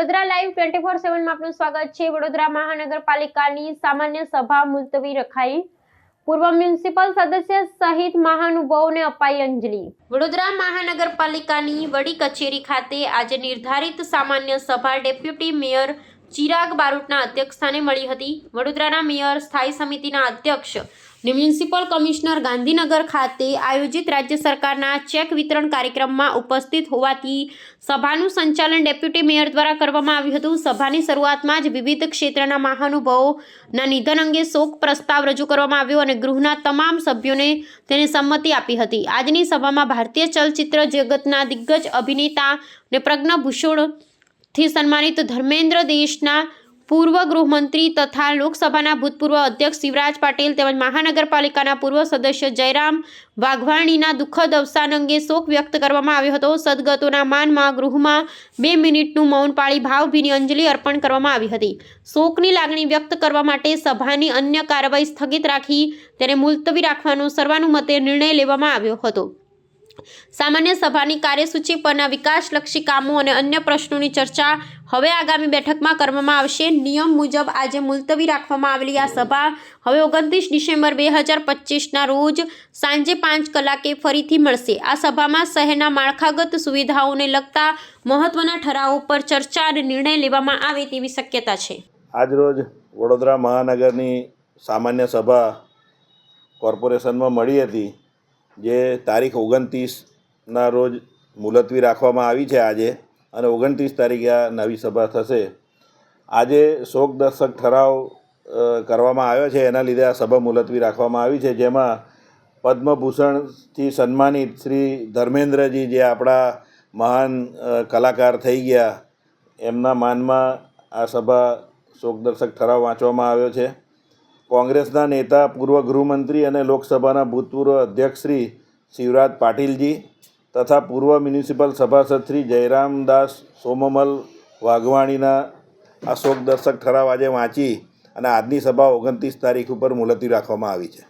Vadodara live twenty four સેવનમાં આપનું સ્વાગત છે. વડોદરા મહાનગરપાલિકાની સામાન્ય સભા મુલતવી રખાઈ. પૂર્વ મ્યુનિસિપલ સદસ્ય સહિત મહાનુભાવોને અપાઈ અંજલિ. વડોદરા મહાનગરપાલિકાની વડી કચેરી ખાતે આજે નિર્ધારિત સામાન્ય સભા ડેપ્યુટી મેયર ચિરાગ બારોટના અધ્યક્ષસ્થાને મળી હતી. વડોદરાના મેયર સ્થાયી સમિતિના અધ્યક્ષ અને મ્યુનિસિપલ કમિશનર ગાંધીનગર ખાતે આયોજિત રાજ્ય સરકારના ચેક વિતરણ કાર્યક્રમમાં ઉપસ્થિત હોવાથી સભાનું સંચાલન ડેપ્યુટી મેયર દ્વારા કરવામાં આવ્યું હતું. સભાની શરૂઆતમાં જ વિવિધ ક્ષેત્રના મહાનુભાવોના નિધન અંગે શોક પ્રસ્તાવ રજૂ કરવામાં આવ્યો અને ગૃહના તમામ સભ્યોને તેને સંમતિ આપી હતી. આજની સભામાં ભારતીય ચલચિત્ર જગતના દિગ્ગજ અભિનેતા અને પ્રજ્ઞભૂષણથી સન્માનિત ધર્મેન્દ્ર દેશના પૂર્વ ગૃહમંત્રી તથા લોકસભાના ભૂતપૂર્વ અધ્યક્ષ શિવરાજ પાટીલ તેમજ મહાનગરપાલિકાના પૂર્વ સદસ્ય જયરામ વાઘવાણીના દુઃખદ અવસાન અંગે શોક વ્યક્ત કરવામાં આવ્યો હતો. સદગતોના માનમાં ગૃહમાં બે મિનિટનું મૌન પાળી ભાવભીની અંજલિ અર્પણ કરવામાં આવી હતી. શોકની લાગણી વ્યક્ત કરવા માટે સભાની અન્ય કાર્યવાહી સ્થગિત રાખી તેને મુલતવી રાખવાનો સર્વાનુમતે નિર્ણય લેવામાં આવ્યો હતો. સામાન્ય સભાની કાર્યસૂચિ પરના વિકાસલક્ષી કામો અને અન્ય પ્રશ્નોની ચર્ચા હવે આગામી બેઠકમાં કરવામાં આવશે. નિયમ મુજબ આજે મુલતવી રાખવામાં આવેલી આ સભા હવે ઓગણત્રીસ ડિસેમ્બર બે હજાર પચીસના રોજ સાંજે પાંચ કલાકે ફરીથી મળશે. આ સભામાં શહેરના માળખાગત સુવિધાઓને લગતા મહત્વના ઠરાવો પર ચર્ચા અને નિર્ણય લેવામાં આવે તેવી શક્યતા છે. આજરોજ વડોદરા મહાનગરની સામાન્ય સભા કોર્પોરેશનમાં મળી હતી. જે તારીખ ઓગણત્રીસના રોજ મુલતવી રાખવામાં આવી છે આજે અને ઓગણત્રીસ તારીખે આ નવી સભા થશે. આજે શોકદર્શક ઠરાવ કરવામાં આવ્યો છે. એના લીધે આ સભા મુલતવી રાખવામાં આવી છે. જેમાં પદ્મભૂષણથી સન્માનિત શ્રી ધર્મેન્દ્રજી જે આપણા મહાન કલાકાર થઈ ગયા, એમના માનમાં આ સભા શોકદર્શક ઠરાવ વાંચવામાં આવ્યો છે. કોંગ્રેસના નેતા, પૂર્વ ગૃહમંત્રી અને લોકસભાના ભૂતપૂર્વ અધ્યક્ષ શ્રી શિવરાજ પાટીલજી તથા પૂર્વ મ્યુનિસિપલ સભાસદ શ્રી જયરામદાસ સોમમલ વાઘવાણીના આ શોકદર્શક ઠરાવ આજે વાંચી અને આજની સભા ઓગણત્રીસ તારીખ ઉપર મુલતવી રાખવામાં આવી છે.